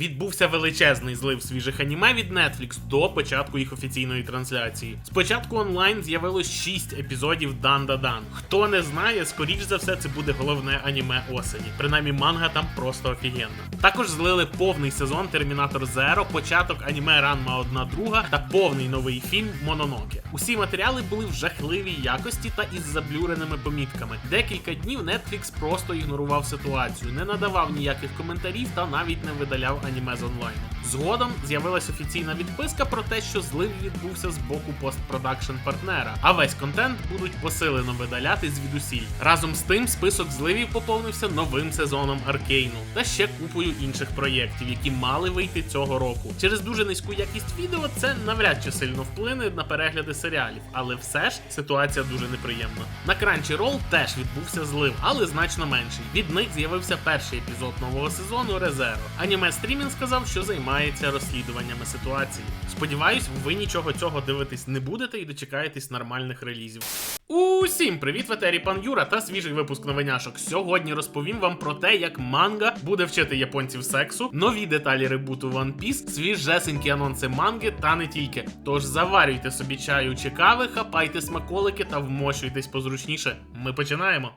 Відбувся величезний злив свіжих аніме від Netflix до початку їх офіційної трансляції. Спочатку онлайн з'явилось 6 епізодів Дан Да Дан. Хто не знає, скоріш за все, це буде головне аніме осені. Принаймні, манга там просто офігенна. Також злили повний сезон Термінатор Зеро, початок аніме Ранма одна друга та повний новий фільм Мононоке. Усі матеріали були в жахливій якості та із заблюреними помітками. Декілька днів Netflix просто ігнорував ситуацію, не надавав ніяких коментарів та навіть не видаляв аніме з онлайну. Згодом з'явилась офіційна відписка про те, що злив відбувся з боку постпродакшн партнера, а весь контент будуть посилено видаляти звідусіль. Разом з тим, список зливів поповнився новим сезоном Аркейну та ще купою інших проєктів, які мали вийти цього року. Через дуже низьку якість відео це навряд чи сильно вплине на перегляди серіалів, але все ж ситуація дуже неприємна. На Crunchyroll теж відбувся злив, але значно менший. Від них з'явився перший епізод нового сезону Резеро. Аніме стрімінг сказав, що займається розслідуваннями ситуації. Сподіваюсь, ви нічого цього дивитись не будете і дочекаєтесь нормальних релізів. Усім привіт, в пан Юра та свіжий випуск новиняшок. Сьогодні розповім вам про те, як манга буде вчити японців сексу, нові деталі ребуту One Piece, свіжесенькі анонси манги та не тільки. Тож заварюйте собі чаю чи кави, хапайте смаколики та вмощуйтесь позручніше. Ми починаємо.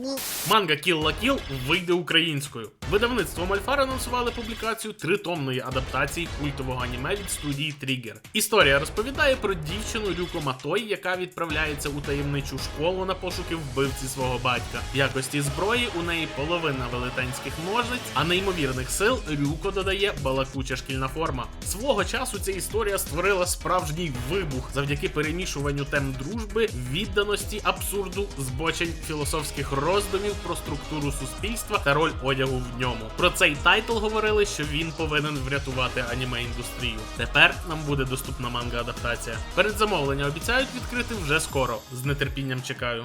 に。Манга Kill la Kill вийде українською. Видавництво Мальфар анонсували публікацію тритомної адаптації культового аніме від студії Trigger. Історія розповідає про дівчину Рюко Матой, яка відправляється у таємничу школу на пошуки вбивці свого батька. В якості зброї у неї половина велетенських ножниць, а неймовірних сил Рюко додає балакуча шкільна форма. Свого часу ця історія створила справжній вибух завдяки перемішуванню тем дружби, відданості, абсурду, збочень філософських роздумів про структуру суспільства та роль одягу в ньому. Про цей тайтл говорили, що він повинен врятувати аніме індустрію. Тепер нам буде доступна манга адаптація. Передзамовлення обіцяють відкрити вже скоро. З нетерпінням чекаю.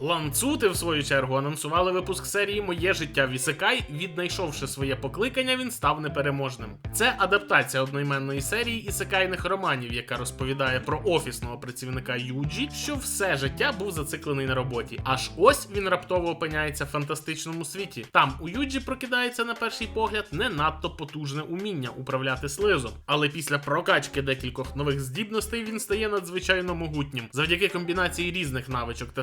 Ланцути, в свою чергу, анонсували випуск серії Моє життя в Ісекай. Віднайшовши своє покликання, він став непереможним. Це адаптація одноіменної серії ісекайних романів, яка розповідає про офісного працівника Юджі, що все життя був зациклений на роботі. Аж ось він раптово опиняється в фантастичному світі. Там у Юджі прокидається на перший погляд не надто потужне уміння управляти слизом. Але після прокачки декількох нових здібностей він стає надзвичайно могутнім. Завдяки комбінації різних навичок та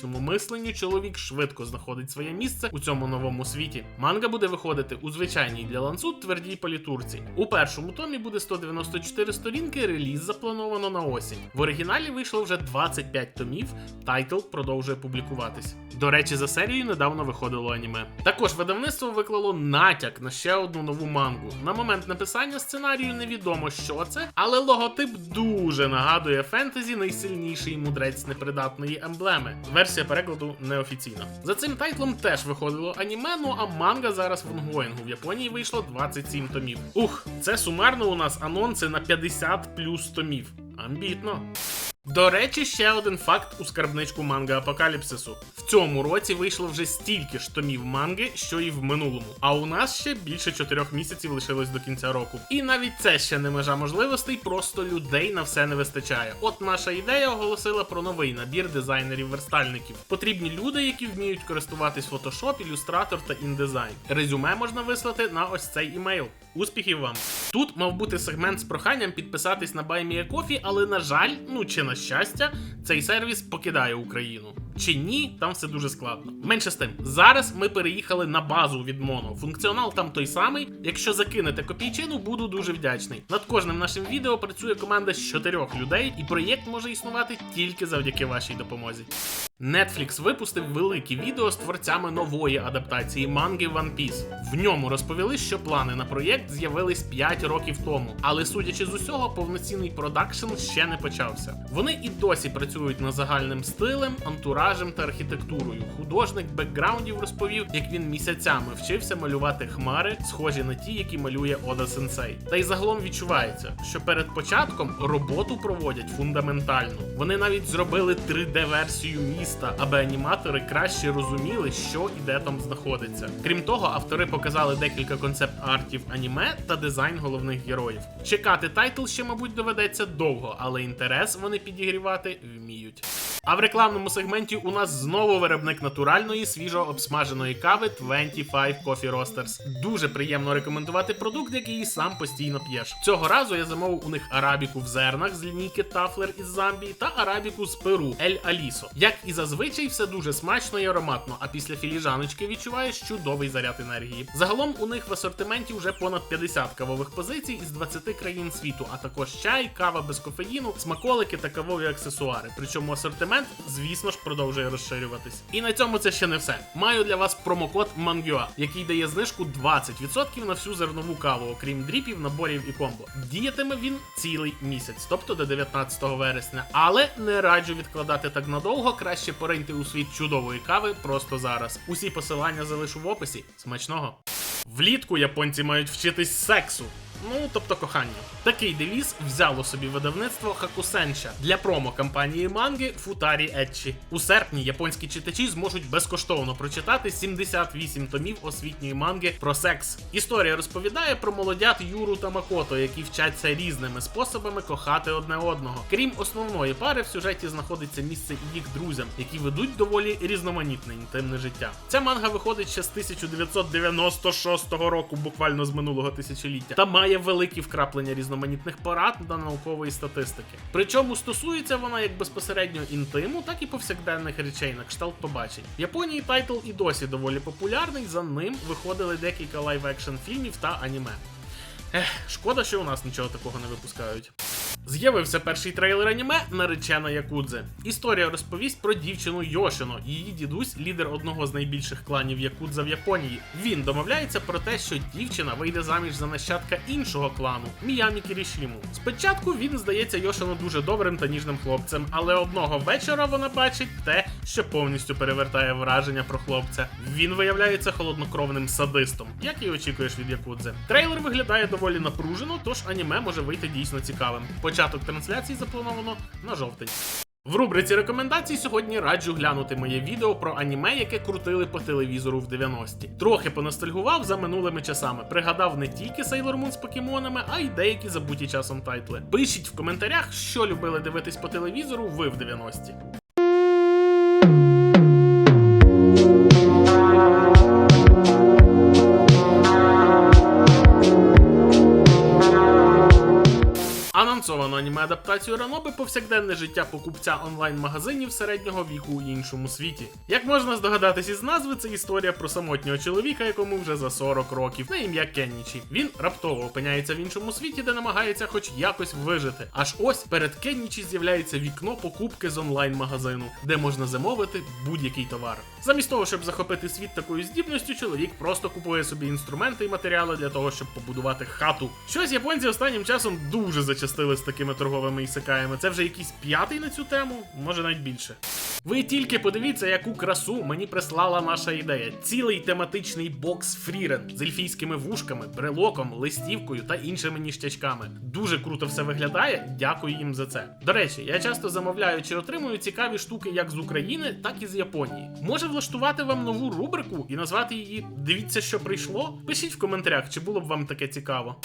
стратегічному мисленню чоловік швидко знаходить своє місце у цьому новому світі. Манга буде виходити у звичайній для ланцут твердій політурці. У першому томі буде 194 сторінки. Реліз заплановано на осінь. В оригіналі вийшло вже 25 томів. Тайтл продовжує публікуватись. До речі, за серією недавно виходило аніме. Також видавництво виклало натяк на ще одну нову мангу. На момент написання сценарію невідомо, що це, але логотип дуже нагадує фентезі найсильніший мудрець непридатної емблеми. Перекладу неофіційна. За цим тайтлом теж виходило аніме, ну а манга зараз в онгоїнгу. В Японії вийшло 27 томів. Ух, це сумарно у нас анонси на 50 плюс томів. Амбітно. До речі, ще один факт у скарбничку манга Апокаліпсису. В цьому році вийшло вже стільки ж томів манги, що і в минулому. А у нас ще більше чотирьох місяців лишилось до кінця року. І навіть це ще не межа можливостей, просто людей на все не вистачає. От наша ідея оголосила про новий набір дизайнерів-верстальників. Потрібні люди, які вміють користуватись Photoshop, Illustrator та InDesign. Резюме можна вислати на ось цей імейл. Успіхів вам! Тут мав бути сегмент з проханням підписатись на BuyMeACoffee, але на жаль, ну чи на щастя, цей сервіс покидає Україну. Чи ні, там все дуже складно. Менше з тим, зараз ми переїхали на базу від Моно. Функціонал там той самий. Якщо закинете копійчину, буду дуже вдячний. Над кожним нашим відео працює команда з чотирьох людей, і проєкт може існувати тільки завдяки вашій допомозі. Netflix випустив велике відео з творцями нової адаптації манги One Piece. В ньому розповіли, що плани на проєкт з'явились 5 років тому, але судячи з усього, повноцінний продакшн ще не почався. Вони і досі працюють над загальним стилем, антуражем та архітектурою. Художник бекграундів розповів, як він місяцями вчився малювати хмари, схожі на ті, які малює Ода Сенсей. Та й загалом відчувається, що перед початком роботу проводять фундаментально. Вони навіть зробили 3D-версію міста, аби аніматори краще розуміли, що і де там знаходиться. Крім того, автори показали декілька концепт-артів аніме та дизайн головних героїв. Чекати тайтл ще, мабуть, доведеться довго, але інтерес вони підігрівати вміють. А в рекламному сегменті у нас знову виробник натуральної свіжо обсмаженої кави 25 Coffee Roasters. Дуже приємно рекомендувати продукт, який сам постійно п'єш. Цього разу я замовив у них арабіку в зернах з лінійки Тафлер із Замбії та арабіку з Перу Ель Алісо. Як і зазвичай, все дуже смачно і ароматно, а після філіжаночки відчуваєш чудовий заряд енергії. Загалом у них в асортименті вже понад 50 кавових позицій із 20 країн світу, а також чай, кава без кофеїну, смаколики та кавові аксесуари. Причому асортимент, звісно ж, продовжує розширюватись. І на цьому це ще не все. Маю для вас промокод MANGUA, який дає знижку 20% на всю зернову каву, окрім дріпів, наборів і комбо. Діятиме він цілий місяць, тобто до 19 вересня. Але не раджу відкладати так надовго, краще пориньте у світ чудової кави просто зараз. Усі посилання залишу в описі. Смачного! Влітку японці мають вчитись сексу. Ну, тобто кохання. Такий девіз взяло собі видавництво Хакусенша для промо-кампанії манги Футарі Етчі. У серпні японські читачі зможуть безкоштовно прочитати 78 томів освітньої манги про секс. Історія розповідає про молодят Юру та Макото, які вчаться різними способами кохати одне одного. Крім основної пари, в сюжеті знаходиться місце і їх друзям, які ведуть доволі різноманітне інтимне життя. Ця манга виходить ще з 1996 року, буквально з минулого тисячоліття, та має великі вкраплення різноманітних порад та наукової статистики. Причому стосується вона як безпосередньо інтиму, так і повсякденних речей на кшталт побачень. В Японії тайтл і досі доволі популярний. За ним виходили декілька лайв-екшн фільмів та аніме. Ех, шкода, що у нас нічого такого не випускають. З'явився перший трейлер аніме наречена Якудзе. Історія розповість про дівчину Йошино. Її дідусь лідер одного з найбільших кланів Якудза в Японії. Він домовляється про те, що дівчина вийде заміж за нащадка іншого клану Міямі Кірішіму. Спочатку він здається Йошино дуже добрим та ніжним хлопцем, але одного вечора вона бачить те, що повністю перевертає враження про хлопця. Він виявляється холоднокровним садистом, як і очікуєш від Якудзе. Трейлер виглядає доволі напружено, тож аніме може вийти дійсно цікавим. Початок трансляції заплановано на жовтень. В рубриці рекомендацій сьогодні раджу глянути моє відео про аніме, яке крутили по телевізору в 90-ті. Трохи поностальгував за минулими часами. Пригадав не тільки Sailor Moon з покемонами, а й деякі забуті часом тайтли. Пишіть в коментарях, що любили дивитись по телевізору ви в 90-ті. Анонсовано аніме адаптацію Раноби повсякденне життя покупця онлайн-магазинів середнього віку у іншому світі. Як можна здогадатись із назви, це історія про самотнього чоловіка, якому вже за 40 років, на ім'я Кеннічі. Він раптово опиняється в іншому світі, де намагається хоч якось вижити. Аж ось перед Кеннічі з'являється вікно покупки з онлайн-магазину, де можна замовити будь-який товар. Замість того, щоб захопити світ такою здібністю, чоловік просто купує собі інструменти і матеріали для того, щоб побудувати хату. Щось японці останнім часом дуже зачастили з такими торговими ісикаями. Це вже якийсь п'ятий на цю тему, може навіть більше. Ви тільки подивіться, яку красу мені прислала наша ідея. Цілий тематичний бокс Фрірен з ельфійськими вушками, брелоком, листівкою та іншими ніштячками. Дуже круто все виглядає. Дякую їм за це. До речі, я часто замовляю чи отримую цікаві штуки як з України, так і з Японії. Може влаштувати вам нову рубрику і назвати її Дивіться, що прийшло? Пишіть в коментарях, чи було б вам таке цікаво.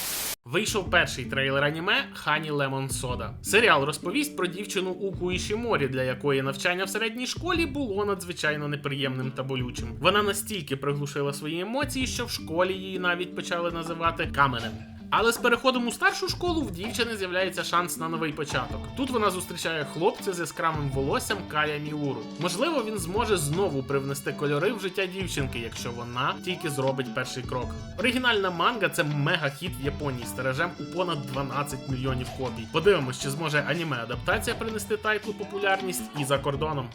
Вийшов перший трейлер аніме Хані Лемон Сода. Серіал розповість про дівчину Уку Ішіморі, для якої навчання в середній школі було надзвичайно неприємним та болючим. Вона настільки приглушила свої емоції, що в школі її навіть почали називати каменем. Але з переходом у старшу школу в дівчини з'являється шанс на новий початок. Тут вона зустрічає хлопця з яскравим волоссям Кая Міуру. Можливо, він зможе знову привнести кольори в життя дівчинки, якщо вона тільки зробить перший крок. Оригінальна манга це мега-хіт в Японії з тиражем у понад 12 мільйонів копій. Подивимось, чи зможе аніме адаптація принести тайтлу популярність і за кордоном.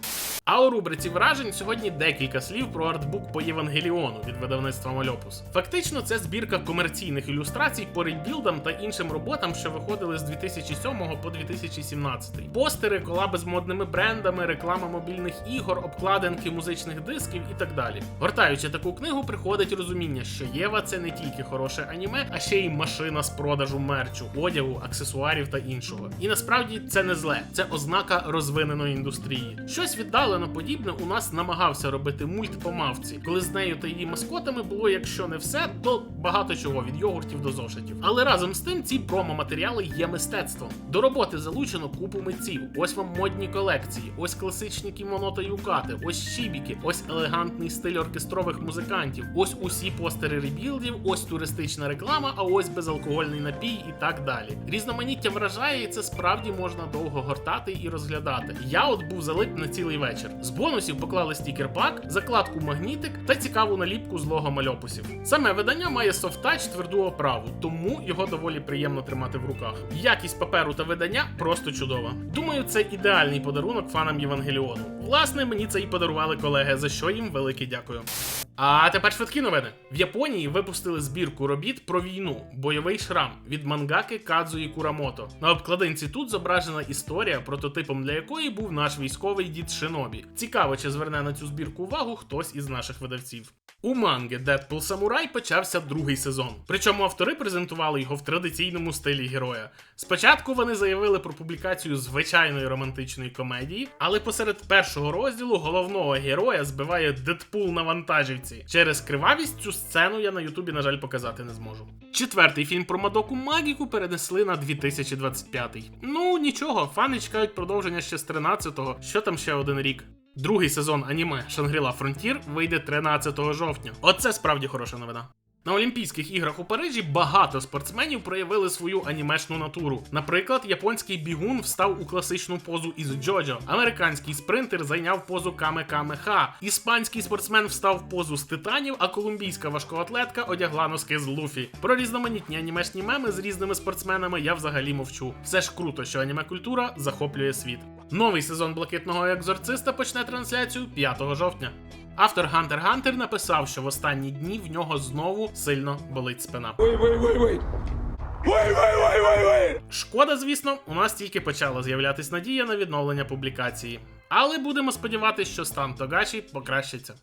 А у рубриці вражень сьогодні декілька слів про артбук по Євангеліону від видавництва Мальопус. Фактично, це збірка комерційних ілюстрацій по ребілдам та іншим роботам, що виходили з 2007 по 2017. Постери, колаби з модними брендами, реклама мобільних ігор, обкладинки музичних дисків і так далі. Гортаючи таку книгу, приходить розуміння, що Єва це не тільки хороше аніме, а ще й машина з продажу мерчу, одягу, аксесуарів та іншого. І насправді це не зле, це ознака розвиненої індустрії. Щось віддалено подібне у нас намагався робити мульт по мавці, коли з нею та її маскотами було, якщо не все, то багато чого від йогуртів до зошитів. Але разом з тим ці промо-матеріали є мистецтвом. До роботи залучено купу митців. Ось вам модні колекції, ось класичні кімоно та юкати, ось щібіки, ось елегантний стиль оркестрових музикантів, ось усі постери ребілдів, ось туристична реклама, а ось безалкогольний напій і так далі. Різноманіття вражає, і це справді можна довго гортати і розглядати. Я от був залип на цілий вечір. З бонусів поклали стікер-пак, закладку магнітик та цікаву наліпку з лого мальопусів. Саме видання має софтач тверду оправу, тому його доволі приємно тримати в руках. Якість паперу та видання просто чудова. Думаю, це ідеальний подарунок фанам Євангеліону. Власне, мені це і подарували колеги, за що їм велике дякую. А тепер швидкі новини. В Японії випустили збірку робіт про війну, бойовий шрам від мангаки Кадзуї Курамото. На обкладинці тут зображена історія, прототипом для якої був наш військовий дід Шинобі. Цікаво, чи зверне на цю збірку увагу хтось із наших видавців. У манги Deadpool Samurai почався другий сезон. Причому автори презентували його в традиційному стилі героя. Спочатку вони заявили про публікацію звичайної романтичної комедії, але посеред першого розділу головного героя збиває Дедпул на вантажівці. Через кривавість цю сцену я на Ютубі, на жаль, показати не зможу. Четвертий фільм про Мадоку Магіку перенесли на 2025. Ну нічого, фани чекають продовження ще з 13-го, що там ще один рік. Другий сезон аніме Шангріла Фронтір вийде 13 жовтня. Оце справді хороша новина. На Олімпійських іграх у Парижі багато спортсменів проявили свою анімешну натуру. Наприклад, японський бігун встав у класичну позу із Джоджо, американський спринтер зайняв позу Каме Каме Ха, іспанський спортсмен встав в позу з титанів, а колумбійська важкоатлетка одягла носки з Луфі. Про різноманітні анімешні меми з різними спортсменами я взагалі мовчу. Все ж круто, що аніме культура захоплює світ. Новий сезон блакитного екзорциста почне трансляцію 5 жовтня. Автор Hunter Hunter написав, що в останні дні в нього знову сильно болить спина. Wait, wait, wait, wait. Wait, wait, wait, wait, wait. Шкода, звісно, у нас тільки почала з'являтись надія на відновлення публікації. Але будемо сподіватися, що стан Тогачі покращиться.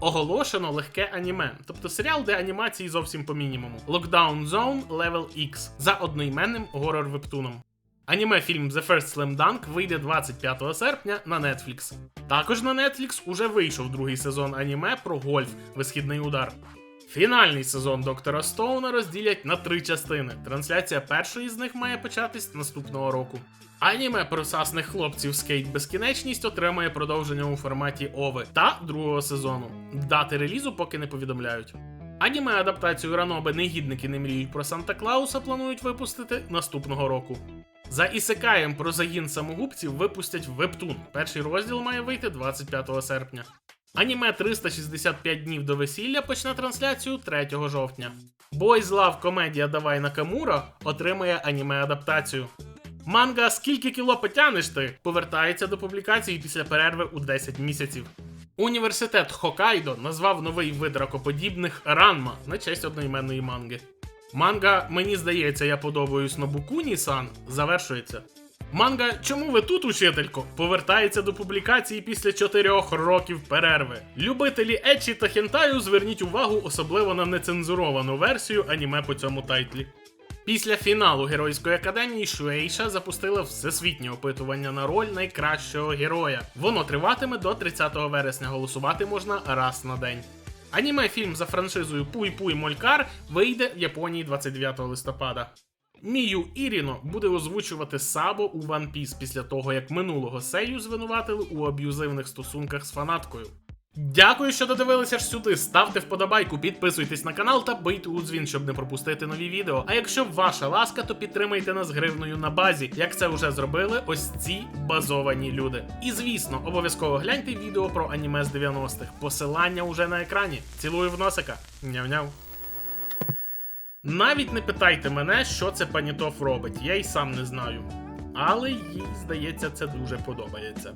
Оголошено легке аніме, тобто серіал, де анімації зовсім по мінімуму. Lockdown Zone Level X за одноіменним горор вебтуном. Аніме фільм The First Slam Dunk вийде 25 серпня на Netflix. Також на Netflix уже вийшов другий сезон аніме про гольф Висхідний удар. Фінальний сезон Доктора Стоуна розділять на три частини. Трансляція першої з них має початись наступного року. Аніме про сасних хлопців Скейт Безкінечність отримає продовження у форматі Ови та другого сезону. Дати релізу поки не повідомляють. Аніме адаптацію Раноби негідники не мріють про Санта Клауса планують випустити наступного року. За ісекаєм про загін самогубців випустять вебтун. Перший розділ має вийти 25 серпня. Аніме 365 днів до весілля почне трансляцію 3 жовтня. Boys Love комедія Давай Накамура отримує аніме адаптацію. Манга Скільки кіло потянеш ти повертається до публікації після перерви у 10 місяців. Університет Хокайдо назвав новий вид ракоподібних Ранма на честь одноіменної манги. Манга Мені здається, я подобаюсь Нобукуні сан завершується. Манга Чому ви тут, учителько? повертається до публікації після чотирьох років перерви. Любителі Ечі та Хентаю зверніть увагу особливо на нецензуровану версію аніме по цьому тайтлі. Після фіналу Геройської академії Шуейша запустила всесвітнє опитування на роль найкращого героя. Воно триватиме до 30 вересня. Голосувати можна раз на день. Аніме фільм за франшизою Пуй Пуй Молькар вийде в Японії 29 листопада. Мію Іріно буде озвучувати Сабо у One Piece після того, як минулого сею звинуватили у аб'юзивних стосунках з фанаткою. Дякую, що додивилися аж сюди. Ставте вподобайку, підписуйтесь на канал та бийте у дзвін, щоб не пропустити нові відео. А якщо ваша ласка, то підтримайте нас гривною на базі, як це вже зробили ось ці базовані люди. І звісно, обов'язково гляньте відео про аніме з 90-х. Посилання уже на екрані. Цілую в носика. Няв-няв. Навіть не питайте мене, що це панітоф робить, я й сам не знаю. Але їй, здається, це дуже подобається.